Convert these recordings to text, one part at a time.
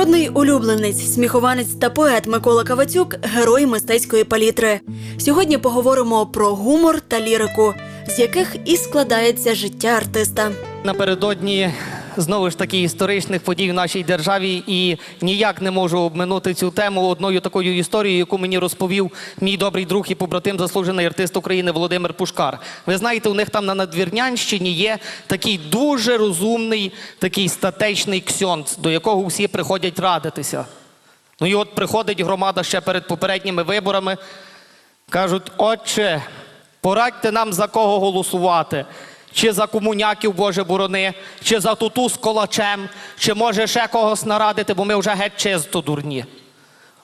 Народний улюбленець, сміхованець та поет Микола Кавацюк герой мистецької палітри. Сьогодні поговоримо про гумор та лірику, з яких і складається життя артиста. Напередодні знову ж таки історичних подій в нашій державі і ніяк не можу обминути цю тему одною такою історією, яку мені розповів мій добрий друг і побратим, заслужений артист України Володимир Пушкар. Ви знаєте, у них там на Надвірнянщині є такий дуже розумний, такий статечний ксьонц, до якого всі приходять радитися. Ну і от приходить громада ще перед попередніми виборами. Кажуть, отче, порадьте нам за кого голосувати. Чи за комуняків, Боже борони, чи за туту з колачем, чи може ще когось нарадити, бо ми вже геть чисто дурні.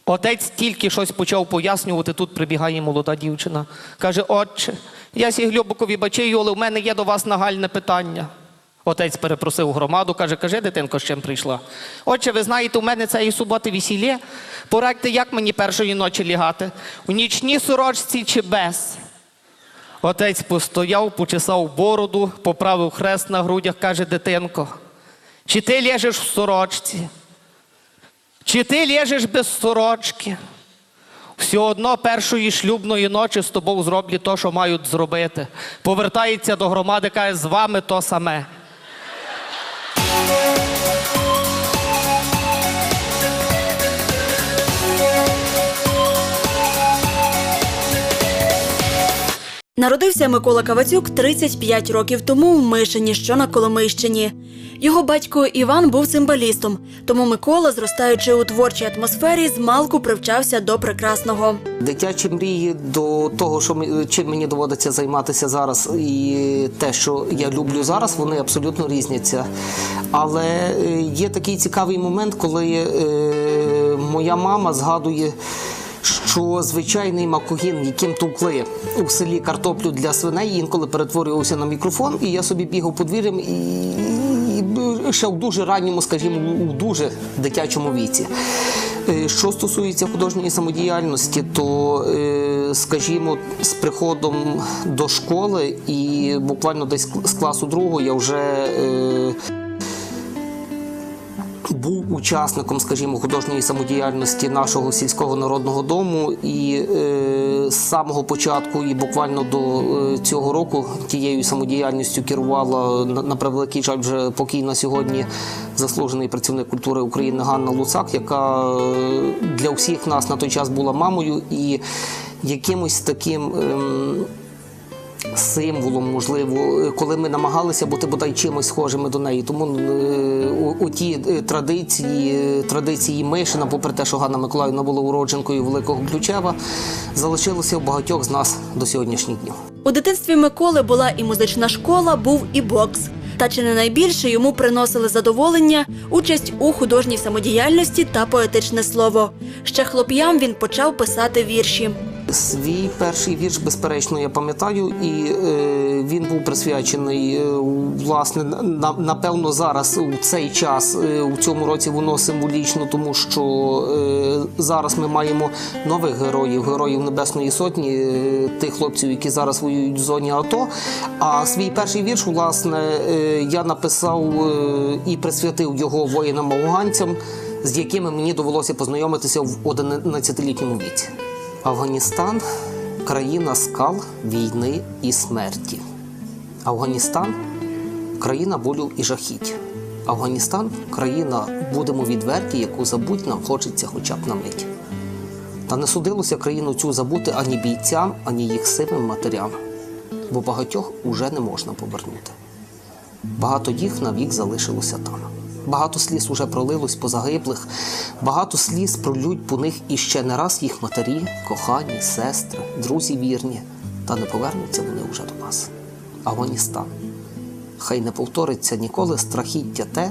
Отець тільки щось почав пояснювати, тут прибігає молода дівчина. Каже, отче, я сі глибоко вибачаю, але в мене є до вас нагальне питання. Отець перепросив громаду, каже, кажи, дитинко, з чим прийшла. Отче, ви знаєте, у мене цієї суботи весілля. Порадьте, як мені першої ночі лягати? У нічній сорочці чи без? Отець постояв, почесав бороду, поправив хрест на грудях, каже, дитинко, чи ти лежиш в сорочці? Чи ти лежиш без сорочки? Все одно першої шлюбної ночі з тобою зроблять то, що мають зробити. Повертається до громади, каже, з вами то саме. Народився Микола Кавацюк 35 років тому в Мишині, що на Коломийщині. Його батько Іван був цимбалістом, тому Микола, зростаючи у творчій атмосфері, змалку привчався до прекрасного. Дитячі мрії до того, що чим мені доводиться займатися зараз, і те, що я люблю зараз, вони абсолютно різняться. Але е, є такий цікавий момент, коли е, моя мама згадує. Що звичайний макогін, яким товкли у селі картоплю для свиней, інколи перетворювався на мікрофон, і я собі бігав подвір'ям і, і ще в дуже ранньому, скажімо, у дуже дитячому віці. Е, Що стосується художньої самодіяльності, то, е, скажімо, з приходом до школи і буквально десь з класу другого я вже е, був учасником, скажімо, художньої самодіяльності нашого сільського народного дому, і е, з самого початку, і буквально до е, цього року тією самодіяльністю керувала на, на превеликий жаль вже покійна сьогодні заслужений працівник культури України Ганна Луцак, яка е, для всіх нас на той час була мамою і якимось таким. ем, символом, можливо, коли ми намагалися бути бодай чимось схожими до неї. Тому е, у- ті е, традиції, е, традиції Мишина, попри те, що Ганна Миколаївна була уродженкою Великого Ключева, залишилося у багатьох з нас до сьогоднішніх днів. У дитинстві Миколи була і музична школа, був і бокс. Та чи не найбільше йому приносили задоволення участь у художній самодіяльності та поетичне слово. Ще хлоп'ям він почав писати вірші. Свій перший вірш, безперечно, я пам'ятаю, і е, він був присвячений е, власне на, напевно зараз у цей час е, у цьому році воно символічно, тому що е, зараз ми маємо нових героїв, героїв Небесної Сотні, е, тих хлопців, які зараз воюють в зоні АТО. А свій перший вірш, власне, е, я написав е, і присвятив його воїнам-афганцям, з якими мені довелося познайомитися в 11-літньому віці. Афганістан країна скал, війни і смерті. Афганістан країна болю і жахіть. Афганістан країна, будемо відверті, яку забуть нам хочеться хоча б на мить. Та не судилося країну цю забути ані бійцям, ані їх сивим матерям, бо багатьох уже не можна повернути. Багато їх навік залишилося там. Багато сліз уже пролилось по загиблих, багато сліз пролють по них іще не раз їх матері, кохані, сестри, друзі вірні, та не повернуться вони вже до нас. Афганістан. Хай не повториться ніколи страхіття те,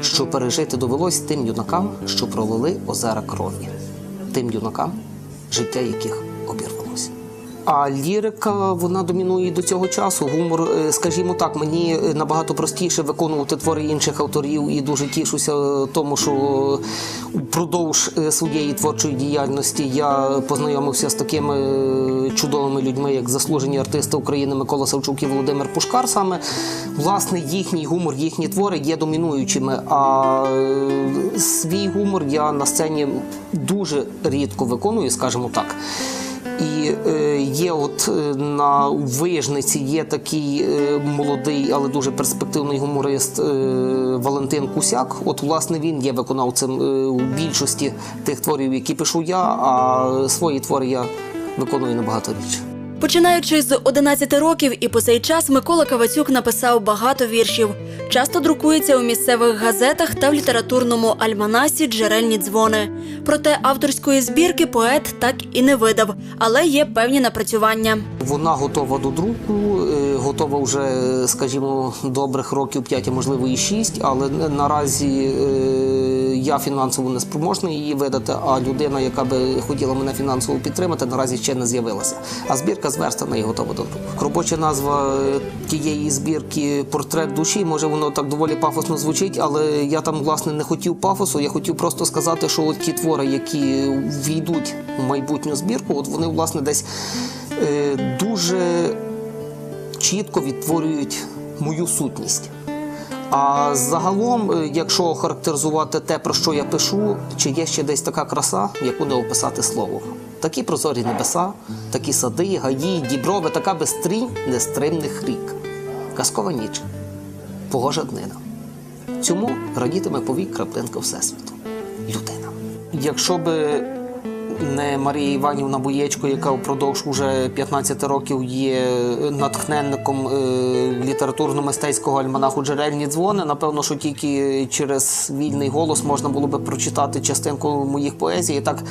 що пережити довелось тим юнакам, що пролили озера крові, тим юнакам, життя яких. А лірика вона домінує до цього часу. Гумор, е, скажімо так, мені е, набагато простіше виконувати твори інших авторів і дуже тішуся е, тому, що впродовж своєї творчої діяльності я познайомився з такими чудовими людьми, як заслужені артисти України Микола Савчук і Володимир Пушкар. Саме власне їхній гумор, їхні твори є домінуючими. А свій гумор я на сцені дуже рідко виконую, скажімо так. І е, є от е, на вижниці є такий е, молодий, але дуже перспективний гуморист Валентин Кусяк. От, власне, він є виконавцем у більшості тих творів, які пишу я, а свої твори я виконую набагато рідше. Починаючи з 11 років і по цей час Микола Кавацюк написав багато віршів. Часто друкується у місцевих газетах та в літературному альманасі Джерельні дзвони. Проте авторської збірки поет так і не видав, але є певні напрацювання. Вона готова до друку, е, готова вже, скажімо, добрих років 5, можливо і 6, але наразі е, я фінансово не спроможний її видати, а людина, яка би хотіла мене фінансово підтримати, наразі ще не з'явилася. А збірка зверстана і готова до друку. Робоча назва е, тієї збірки Портрет душі. Може, воно так доволі пафосно звучить, але я там власне не хотів пафосу. Я хотів просто сказати, що ті твори, які війдуть в майбутню збірку, от вони власне десь е, дуже чітко відтворюють мою сутність. А загалом, е, якщо характеризувати те, про що я пишу, чи є ще десь така краса, яку не описати словом. Такі прозорі небеса, такі сади, гаї, діброви, така безстрінь нестримних рік. Казкова ніч, погожа днина. Цьому радітиме повік краплинка Всесвіту. Людина. Якщо би не Марія Іванівна Боєчко, яка впродовж уже 15 років є натхненником е, літературно-мистецького альманаху Джерельні дзвони. Напевно, що тільки через вільний голос можна було би прочитати частинку моїх поезій. І Так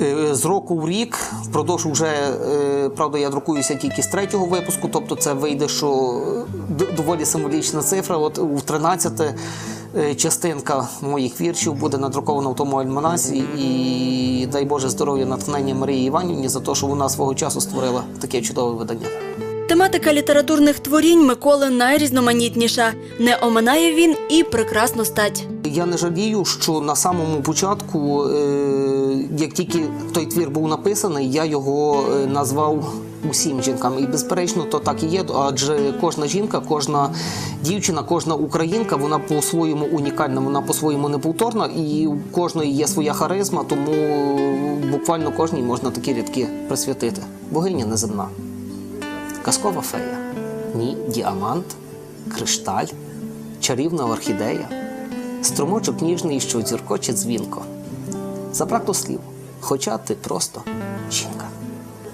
е, з року в рік, впродовж вже, е, правда, я друкуюся тільки з третього випуску, тобто це вийде, що доволі символічна цифра. От у 13 е, частинка моїх віршів буде надрукована в тому альманасі. І дай Боже здоров'я натхнення Марії Іванівні за те, що вона свого часу створила таке чудове видання. Тематика літературних творінь Миколи найрізноманітніша. Не оминає він і прекрасну стать. Я не жалію, що на самому початку, е, як тільки той твір був написаний, я його е, назвав усім жінкам. І безперечно, то так і є. Адже кожна жінка, кожна дівчина, кожна українка, вона по-своєму унікальна, вона по-своєму неповторна, і у кожної є своя харизма, тому буквально кожній можна такі рядки присвятити. Богиня неземна. Казкова фея, ні, діамант, кришталь, чарівна орхідея, струмочок ніжний, що дзюркоче дзвінко. Забракло слів, хоча ти просто жінка.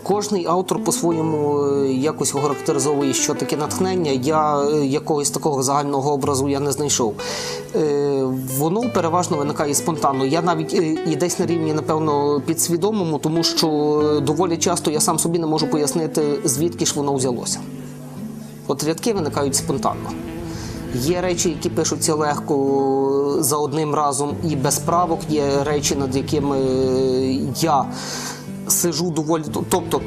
Кожний автор по-своєму е, якось характеризовує, що таке натхнення. Я е, якогось такого загального образу я не знайшов. Е, Воно переважно виникає спонтанно. Я навіть і десь на рівні, напевно, підсвідомому, тому що доволі часто я сам собі не можу пояснити, звідки ж воно взялося. От рядки виникають спонтанно. Є речі, які пишуться легко за одним разом і без правок. Є речі, над якими я сижу доволі. Тобто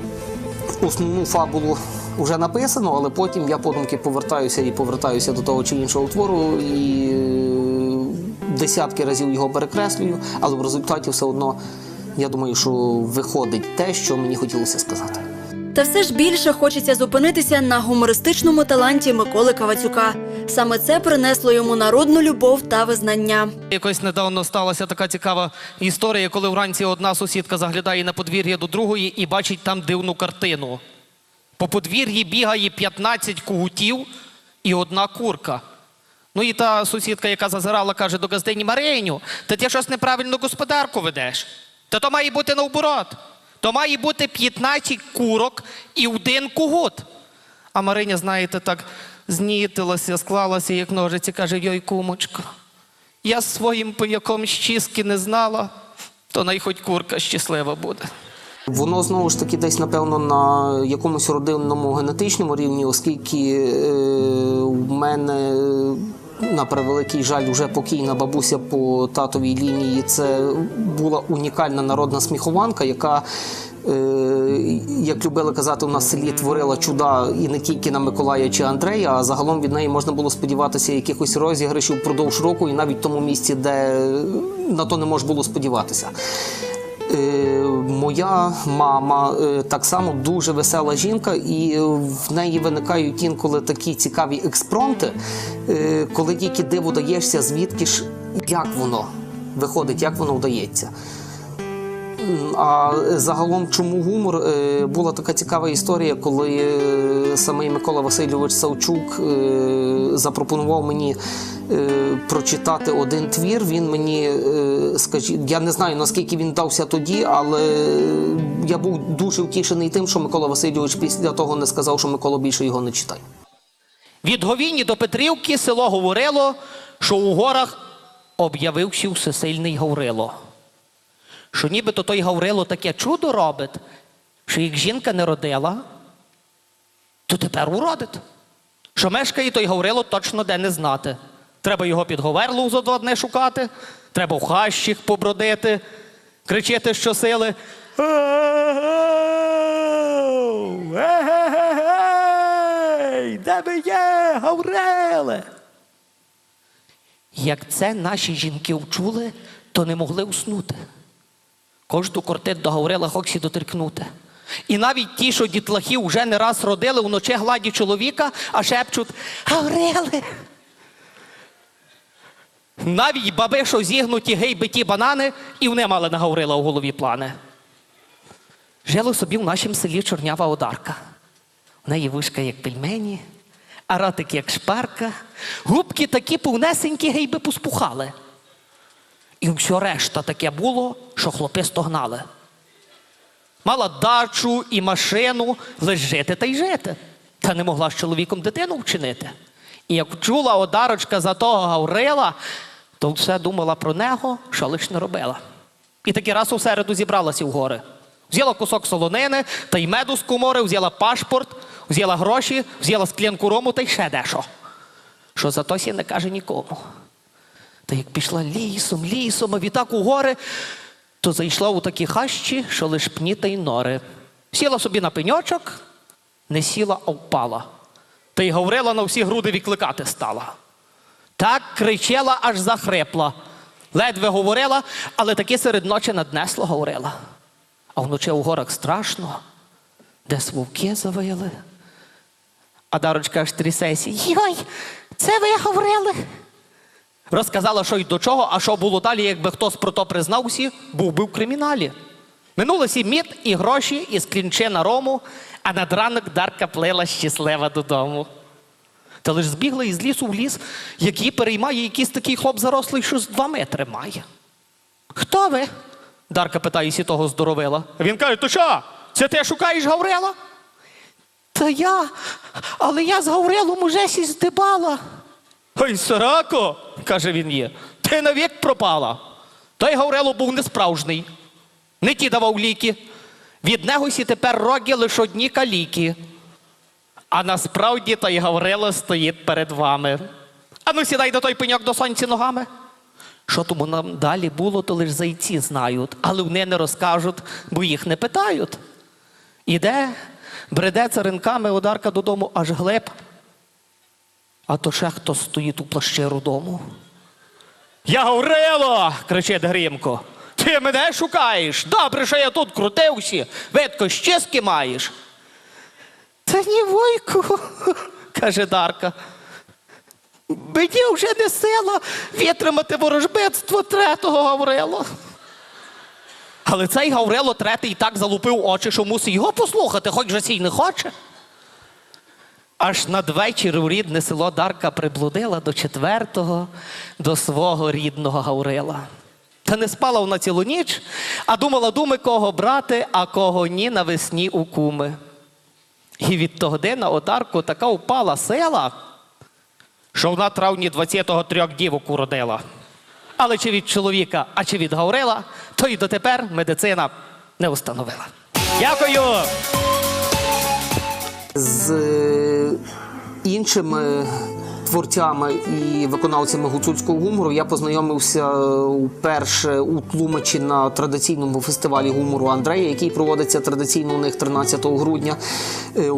основну фабулу вже написано, але потім я подумки повертаюся і повертаюся до того чи іншого твору і е, десятки разів його перекреслюю, але в результаті все одно я думаю, що виходить те, що мені хотілося сказати. Та все ж більше хочеться зупинитися на гумористичному таланті Миколи Кавацюка. Саме це принесло йому народну любов та визнання. Якось недавно сталася така цікава історія, коли вранці одна сусідка заглядає на подвір'я до другої і бачить там дивну картину. По подвір'ї бігає 15 кугутів і одна курка. Ну і та сусідка, яка зазирала, каже до газдині Мариню, та ти щось неправильно господарку ведеш. Та то має бути наоборот. То має бути 15 курок і один кугут. А Мариня, знаєте, так знітилася, склалася, як ножиці, каже, йой, кумочка. Я своїм пояком щіски не знала, то най хоч курка щаслива буде. Воно знову ж таки десь, напевно, на якомусь родинному генетичному рівні, оскільки е, в мене, е, на превеликий жаль, вже покійна бабуся по татовій лінії, це була унікальна народна сміхованка, яка як любили казати, у нас в селі творила чуда і не тільки на Миколая чи Андрея, а загалом від неї можна було сподіватися якихось розіграшів впродовж року, і навіть в тому місці, де на то не можна було сподіватися. Е, Моя мама е, так само дуже весела жінка, і в неї виникають інколи такі цікаві експромти, е, коли тільки диву даєшся, звідки ж як воно виходить, як воно вдається. А загалом, чому гумор? Е, Була така цікава історія, коли е, самий Микола Васильович Савчук е, запропонував мені прочитати один твір. Він мені, скажіть, я не знаю наскільки він дався тоді, але я був дуже втішений тим, що Микола Васильович після того не сказав, що Микола більше його не читає. Від Говіні до Петрівки село говорило, що у горах об'явився всесильний Гаврило. Що нібито той Гаврило таке чудо робить, що як жінка не родила, то тепер уродить. Що мешкає той Гаврило точно де не знати. Треба його під Говерлу за два дні шукати, треба в хащих побродити, кричити щосили. Де ви є, Гавриле? Як це наші жінки вчули, то не могли уснути. Кожну кортит до Гаврила Хоксі доторкнути. І навіть ті, що дітлахи вже не раз родили, вночі гладі чоловіка, а шепчуть Гавриле. Навіть баби, що зігнуті гей биті банани, і вони мали на Гаврила у голові плани. Жила собі в нашому селі чорнява одарка. У неї вишка, як пельмені, а ротик, як шпарка, губки такі повнесенькі гейби поспухали. І все решта таке було, що хлопи стогнали. Мала дачу і машину, лиш жити та й жити. Та не могла з чоловіком дитину вчинити. І як чула одарочка за того Гаврила, то все думала про нього, що лиш не робила. І таки раз у середу зібралася в гори. Взяла кусок солонини та й меду з комори, взяла пашпорт, взяла гроші, взяла склянку рому та й ще дешо. Що зато сі не каже нікому. Та як пішла лісом, лісом, а відтак у гори, то зайшла у такі хащі, що лиш пні та й нори. Сіла собі на пеньочок, не сіла, а впала. Та й говорила на всі груди відкликати стала. Так кричала, аж захрипла. Ледве говорила, але таки серед ночі наднесло говорила. А вночі у горах страшно, десь вовки завили. А дарочка аж трясеся. Йой, це ви говорили? Розказала, що й до чого, а що було далі, якби хтось про то признався, був би в криміналі. Минулося мід і гроші, і склінчина рому, а над ранок Дарка плила щаслива додому. Та лиш збігла із лісу в ліс, як її переймає якийсь такий хлоп зарослий, що з два метри має. Хто ви? Дарка питає сі того здоровила. Він каже: то що? Це ти шукаєш Гаврила? Та я, але я з Гаврилом уже сі здибала. Ой, сорако, каже він є, ти навік пропала. Той Гаврило був несправжній. Не ті давав ліки. Від нього сі тепер роги лише одні каліки. А насправді той Гаврило стоїть перед вами. Ану, сідай до той пеньок до сонця ногами. Що тому нам далі було, то лиш зайці знають, але вони не розкажуть, бо їх не питають. Іде, бреде царинками одарка додому, аж глеб. А то ще хто стоїть у плащі рудому. Я Гаврило! кричить Грімко. Ти мене шукаєш? Добре, що я тут крутився. Видко, щиски маєш. Та ні, Войку, каже Дарка. Мені вже не сила витримати ворожбитство третого Гаврила. Але цей Гаврило третий так залупив очі, що мусить його послухати, хоч же сій не хоче. Аж надвечір у рідне село Дарка приблудила до четвертого, до свого рідного Гаврила. Та не спала вона цілу ніч, а думала думи, кого брати, а кого ні навесні у куми. І від того дня Одарку така упала сила, що вона травні 23 трьох дівок уродила. Але чи від чоловіка, а чи від Гаврила, то й дотепер медицина не установила. Дякую! З іншими творцями і виконавцями гуцульського гумору я познайомився вперше у Тлумачі на традиційному фестивалі гумору Андрея, який проводиться традиційно у них 13 грудня. Е,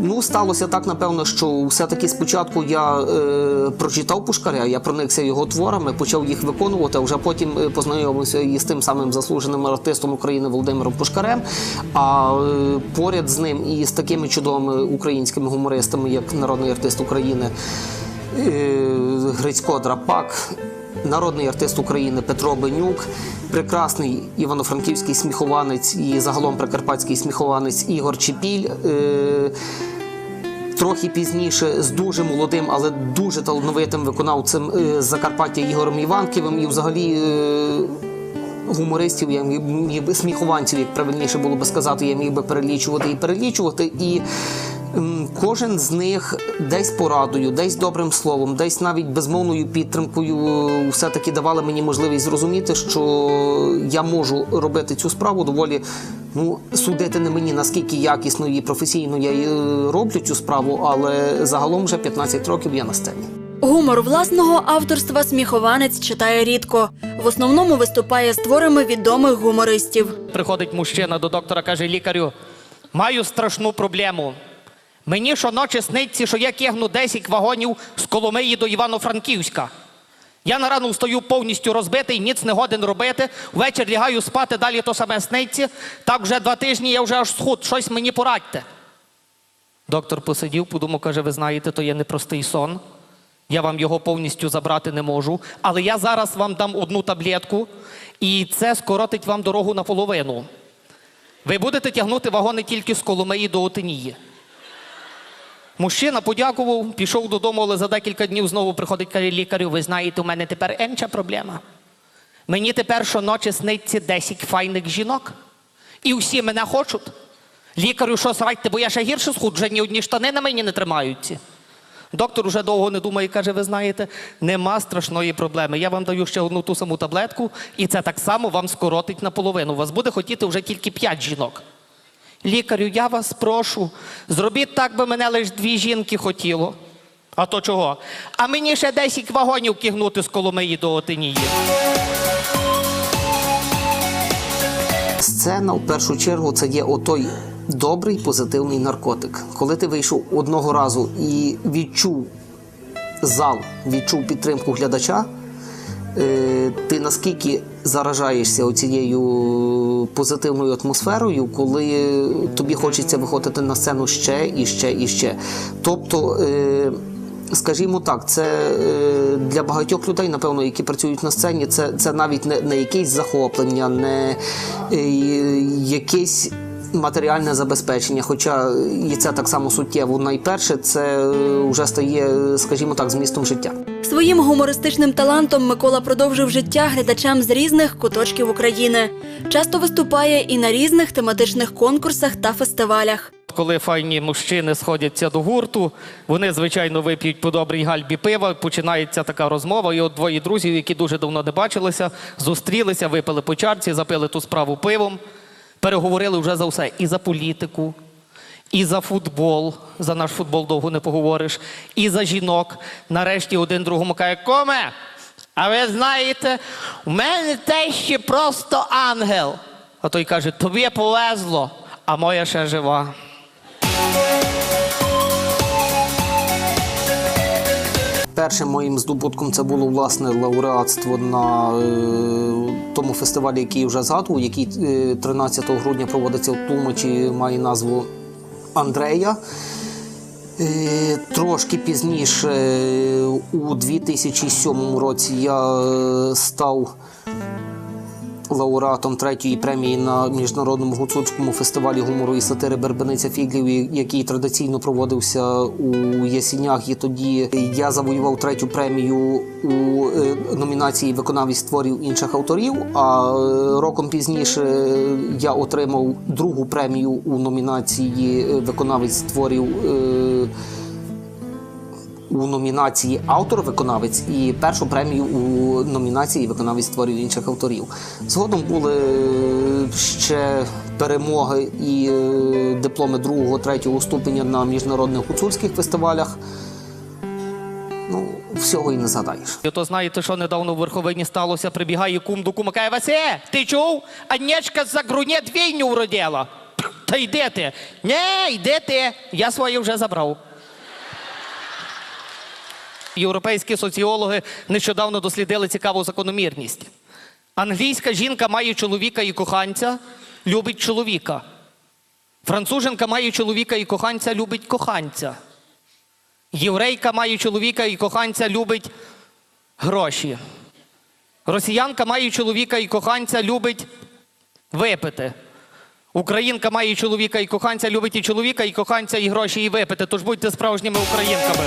Ну, сталося так, напевно, що все-таки спочатку я е, прочитав Пушкаря, я проникся його творами, почав їх виконувати, а вже потім е, познайомився і з тим самим заслуженим артистом України Володимиром Пушкарем. А е, поряд з ним і з такими чудовими українськими гумористами, як народний артист України е, Грицько Драпак, народний артист України Петро Бенюк, прекрасний івано-франківський сміхованець і загалом прикарпатський сміхованець Ігор Чепіль. е, Трохи пізніше з дуже молодим, але дуже талановитим виконавцем е, з Закарпаття Ігорем Іванківим і взагалі е, гумористів, я міг, би сміхованців, як правильніше було би сказати, я міг би перелічувати і перелічувати. І кожен з них десь порадою, десь добрим словом, десь навіть безмовною підтримкою е, все-таки давали мені можливість зрозуміти, що я можу робити цю справу доволі. Ну, судити не мені, наскільки якісно і професійно я е, роблю цю справу, але загалом вже 15 років я на сцені. Гумор власного авторства сміхованець читає рідко. В основному виступає з творами відомих гумористів. Приходить мужчина до доктора, каже лікарю: маю страшну проблему. Мені щоночі сниться, що я кигну 10 вагонів з Коломиї до Івано-Франківська. Я на рану встаю повністю розбитий, ніц не годен робити. Ввечері лягаю спати, далі то саме сниться. Так вже два тижні я вже аж схуд, щось мені порадьте. Доктор посидів, подумав, каже, ви знаєте, то є непростий сон. Я вам його повністю забрати не можу. Але я зараз вам дам одну таблетку, і це скоротить вам дорогу наполовину. Ви будете тягнути вагони тільки з Коломиї до Отинії. Мужчина подякував, пішов додому, але за декілька днів знову приходить лікарю. Ви знаєте, у мене тепер енча проблема. Мені тепер щоночі сниться 10 файних жінок. І всі мене хочуть. Лікарю, що срадьте, бо я ще гірше схуд, вже ні одні штани на мені не тримаються. Доктор уже довго не думає і каже: ви знаєте, нема страшної проблеми. Я вам даю ще одну ту саму таблетку, і це так само вам скоротить наполовину. Вас буде хотіти вже тільки 5 жінок. Лікарю, я вас прошу, зробіть так, би мене лише дві жінки хотіло. А то чого? А мені ще 10 вагонів кигнути з Коломиї до Отинії. Сцена в першу чергу це є отой добрий позитивний наркотик. Коли ти вийшов одного разу і відчув зал, відчув підтримку глядача, е, ти наскільки заражаєшся оцією позитивною атмосферою, коли тобі хочеться виходити на сцену ще і ще і ще. Тобто. е, Скажімо так, це е, для багатьох людей, напевно, які працюють на сцені, це, це навіть не, не якесь захоплення, не е, якесь матеріальне забезпечення. Хоча і це так само суттєво. Найперше, це е, вже стає, скажімо так, змістом життя. Своїм гумористичним талантом Микола продовжив життя глядачам з різних куточків України. Часто виступає і на різних тематичних конкурсах та фестивалях. Коли файні мужчини сходяться до гурту, вони, звичайно, вип'ють по добрій гальбі пива, починається така розмова. І от двоє друзів, які дуже давно не бачилися, зустрілися, випили по чарці, запили ту справу пивом, переговорили вже за все. І за політику, і за футбол. За наш футбол довго не поговориш, і за жінок. Нарешті один другому каже, коме, а ви знаєте, у мене те ще просто ангел. А той каже, тобі повезло, а моя ще жива. Першим моїм здобутком це було власне лауреатство на е, тому фестивалі, який вже згадував, який е, 13 грудня проводиться в Тумачі, має назву Андрея. Е, Трошки пізніше, е, у 2007 році, я е, став лауреатом третьої премії на міжнародному гуцульському фестивалі гумору і сатири Бербениця Фіглів, який традиційно проводився у Ясінях. І тоді я завоював третю премію у е, номінації виконавість творів інших авторів. А е, роком пізніше я отримав другу премію у номінації е, виконавець творів. У номінації Автор-виконавець і першу премію у номінації Виконавець творів інших авторів. Згодом були е, ще перемоги і е, дипломи другого, третього ступеня на міжнародних гуцульських фестивалях. ну всього і не згадаєш. То знаєте, що недавно в Верховині сталося, прибігає кум до кума, каже, Васе, ти чув? Анечка за груне двійню вродила. Та йде ти. Не, йде ти. Я своє вже забрав. Європейські соціологи нещодавно дослідили цікаву закономірність. Англійська жінка має чоловіка і коханця, любить чоловіка. Француженка має чоловіка і коханця, любить коханця. Єврейка має чоловіка і коханця, любить гроші. Росіянка має чоловіка і коханця, любить випити. Українка має чоловіка і коханця, любить і чоловіка, і коханця, і гроші, і випити. Тож будьте справжніми українками.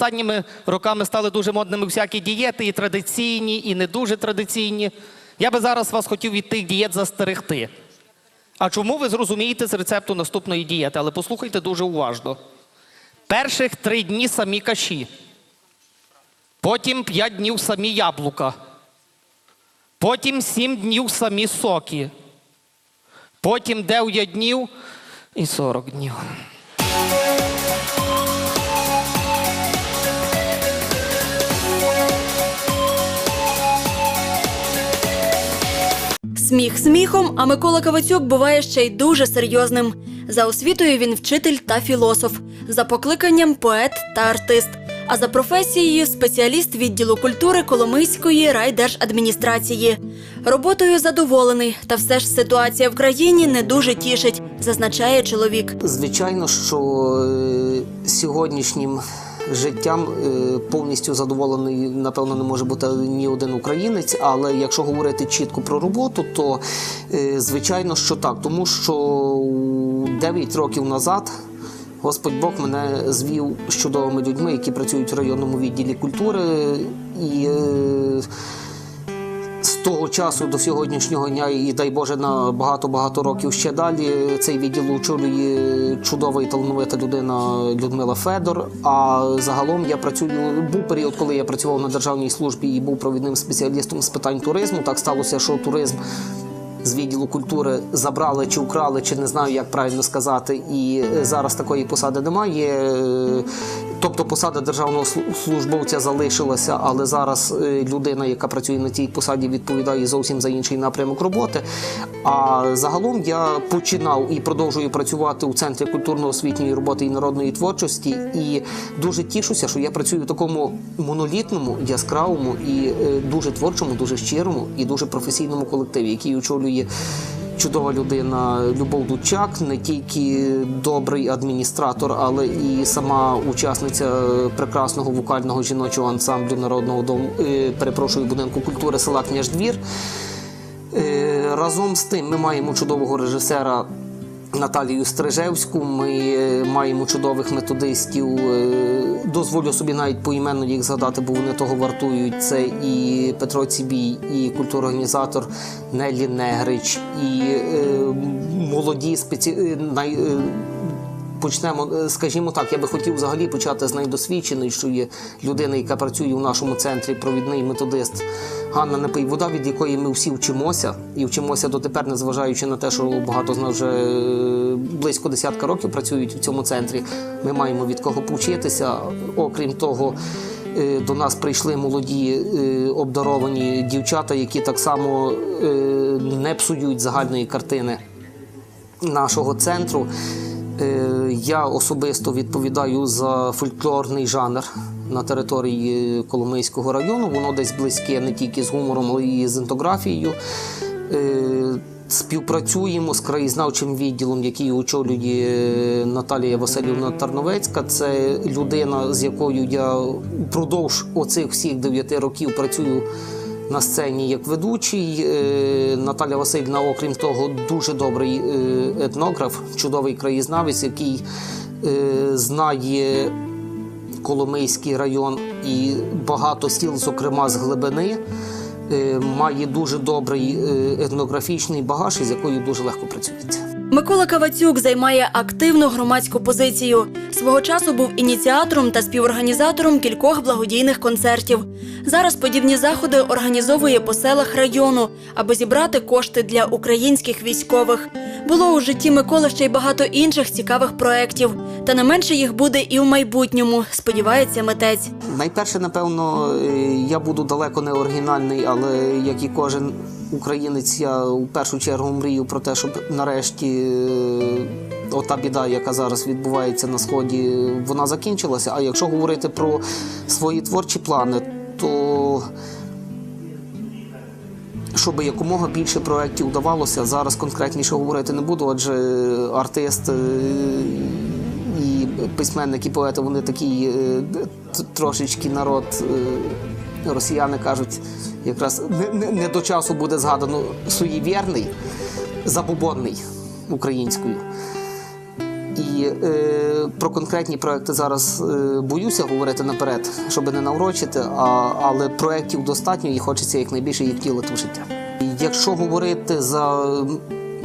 Останніми роками стали дуже модними всякі дієти, і традиційні, і не дуже традиційні. Я би зараз вас хотів від тих дієт застерегти. А чому ви зрозумієте з рецепту наступної дієти? Але послухайте дуже уважно. Перших три дні самі каші, потім п'ять днів самі яблука, потім сім днів самі соки, потім дев'ять днів і сорок днів. Сміх сміхом, а Микола Кавацюк буває ще й дуже серйозним. За освітою він вчитель та філософ, за покликанням поет та артист. А за професією спеціаліст відділу культури Коломийської райдержадміністрації. Роботою задоволений, та все ж ситуація в країні не дуже тішить, зазначає чоловік. Звичайно, що е, сьогоднішнім життям е, повністю задоволений, напевно, не може бути ні один українець. Але якщо говорити чітко про роботу, то е, звичайно, що так, тому що 9 років назад. Господь Бог мене звів з чудовими людьми, які працюють в районному відділі культури, і е, того часу до сьогоднішнього дня, і дай Боже, на багато-багато років ще далі цей відділ очолює чудова і талановита людина Людмила Федор. А загалом я працюю. Був період, коли я працював на державній службі і був провідним спеціалістом з питань туризму. Так сталося, що туризм. З відділу культури забрали чи украли, чи не знаю, як правильно сказати. І зараз такої посади немає. Тобто посада державного службовця залишилася, але зараз е, людина, яка працює на цій посаді, відповідає зовсім за інший напрямок роботи. А загалом я починав і продовжую працювати у центрі культурно-освітньої роботи і народної творчості. І дуже тішуся, що я працюю в такому монолітному, яскравому і е, дуже творчому, дуже щирому і дуже професійному колективі, який очолює чудова людина Любов Дучак, не тільки добрий адміністратор, але і сама учасниця прекрасного вокального жіночого ансамблю народного дому, е, перепрошую, будинку культури села Княждвір. Е, Разом з тим ми маємо чудового режисера Наталію Стрижевську. Ми е, маємо чудових методистів. Е, Дозволю собі навіть поіменно їх згадати, бо вони того вартують. Це і Петро Цібій, і культурорганізатор Нелі Негрич, і е, молоді спеці... Почнемо, е, скажімо так, я би хотів взагалі почати з найдосвідченішої людини, яка працює у нашому центрі, провідний методист Ганна Непийвода, від якої ми всі вчимося і вчимося дотепер, незважаючи на те, що багато з нас вже е, близько десятка років працюють в цьому центрі. Ми маємо від кого повчитися. Окрім того, е, до нас прийшли молоді обдаровані дівчата, які так само не псують загальної картини нашого центру. Е, Я особисто відповідаю за фольклорний жанр на території Коломийського району. Воно десь близьке не тільки з гумором, але і з інтографією. Е, Співпрацюємо з краєзнавчим відділом, який очолює Наталія Васильівна Тарновецька. Це людина, з якою я впродовж оцих всіх дев'яти років працюю на сцені як ведучий. Е, Наталя Васильівна, окрім того, дуже добрий е, етнограф, чудовий краєзнавець, який е, знає Коломийський район і багато сіл, зокрема з глибини. Має дуже добрий етнографічний багаж, із якою дуже легко працюється. Микола Кавацюк займає активну громадську позицію. Свого часу був ініціатором та співорганізатором кількох благодійних концертів. Зараз подібні заходи організовує по селах району, аби зібрати кошти для українських військових. Було у житті Миколи ще й багато інших цікавих проєктів. Та не менше їх буде і в майбутньому, сподівається митець. Найперше, напевно, е, я буду далеко не оригінальний, але як і кожен українець, я у першу чергу мрію про те, щоб нарешті е, ота біда, яка зараз відбувається на сході, вона закінчилася. А якщо говорити про свої творчі плани, то щоб якомога більше проєктів вдавалося, зараз конкретніше говорити не буду, адже артист е, і письменник, і поети вони такий е, трошечки народ. Е, Росіяни кажуть, якраз не, не, не до часу буде згадано суєвірний, забобонний українською. І е, про конкретні проекти зараз е, боюся говорити наперед, щоб не наврочити, а, але проєктів достатньо і хочеться якнайбільше їх втілити в життя. Якщо говорити за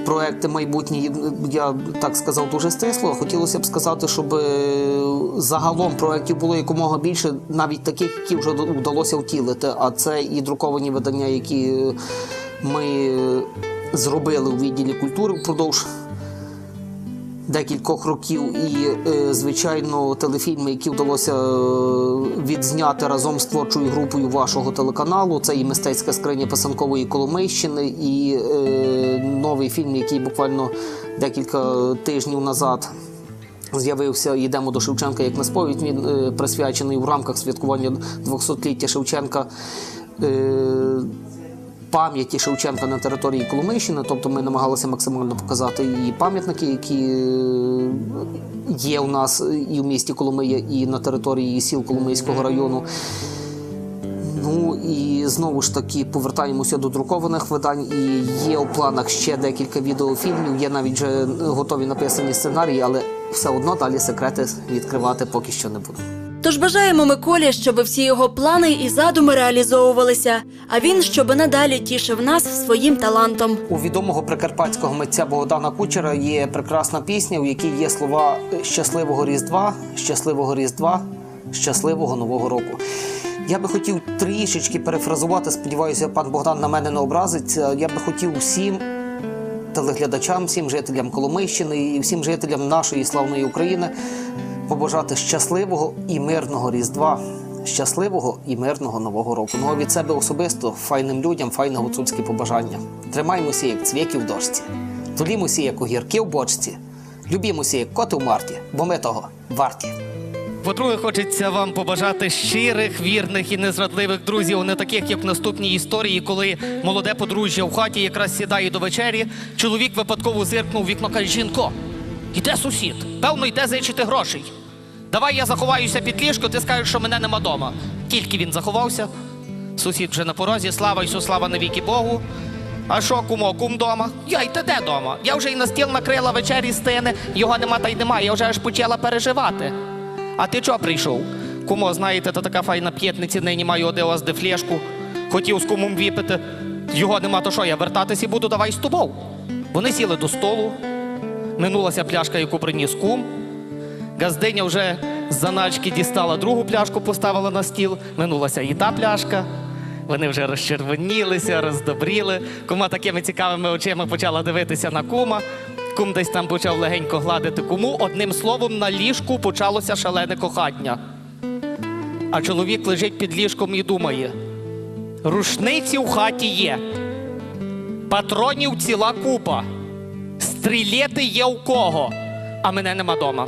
проекти майбутні, я так сказав дуже стисло. Хотілося б сказати, щоб е, загалом проєктів було якомога більше, навіть таких, які вже вдалося втілити. А це і друковані видання, які е, ми е, зробили у відділі культури впродовж декількох років, і, е, звичайно, телефільми, які вдалося відзняти разом з творчою групою вашого телеканалу. Це і мистецька скриня Писанкової Коломийщини, і новий фільм, який буквально декілька тижнів назад. З'явився Йдемо до Шевченка як на сповідь. Він е, присвячений у рамках святкування 200-ліття Шевченка. Е, пам'яті Шевченка на території Коломийщини, тобто ми намагалися максимально показати і пам'ятники, які е, є у нас і в місті Коломия, і на території сіл Коломийського району. Ну і знову ж таки повертаємося до друкованих видань. І є у планах ще декілька відеофільмів. Є навіть вже готові написані сценарії, але все одно далі секрети відкривати поки що не буду. Тож бажаємо Миколі, щоб всі його плани і задуми реалізовувалися, а він щоб надалі тішив нас своїм талантом. У відомого прикарпатського митця Богдана Кучера є прекрасна пісня, у якій є слова щасливого Різдва, щасливого Різдва, щасливого Нового року. Я би хотів трішечки перефразувати, сподіваюся, пан Богдан на мене не образиться. Я би хотів всім телеглядачам, всім жителям Коломийщини і всім жителям нашої славної України побажати щасливого і мирного Різдва, щасливого і мирного Нового року. Ну а від себе особисто файним людям, файне гуцульське побажання. Тримаймося, як цвіки в дошці, тулімося, як огірки в бочці, любімося, як коти в марті, бо ми того варті. По-друге, хочеться вам побажати щирих, вірних і незрадливих друзів, не таких, як в наступній історії, коли молоде подружжя в хаті якраз сідає до вечері. Чоловік випадково зиркнув вікно, каже, жінко, іде сусід, певно, йде зичити грошей. Давай я заховаюся під ліжко, ти скажеш, що мене нема дома. Тільки він заховався. Сусід вже на порозі, слава Ісу, слава навіки Богу. А що, кумо, кум дома? Я й ти де дома? Я вже й на стіл накрила вечері стине, його нема та й нема, я вже аж почала переживати. А ти чого прийшов? Кумо, знаєте, то така файна п'ятниці, нині маю вас де флешку. Хотів з кумом випити. Його нема, то що, я вертатися буду, давай з тобою. Вони сіли до столу. Минулася пляшка, яку приніс кум. Газдиня вже з заначки дістала другу пляшку, поставила на стіл. Минулася і та пляшка. Вони вже розчервонілися, роздобріли. Кума такими цікавими очима почала дивитися на кума. Кум десь там почав легенько гладити куму. Одним словом, на ліжку почалося шалене кохання. А чоловік лежить під ліжком і думає: рушниці в хаті є, патронів ціла купа, стрілети є у кого, а мене нема дома.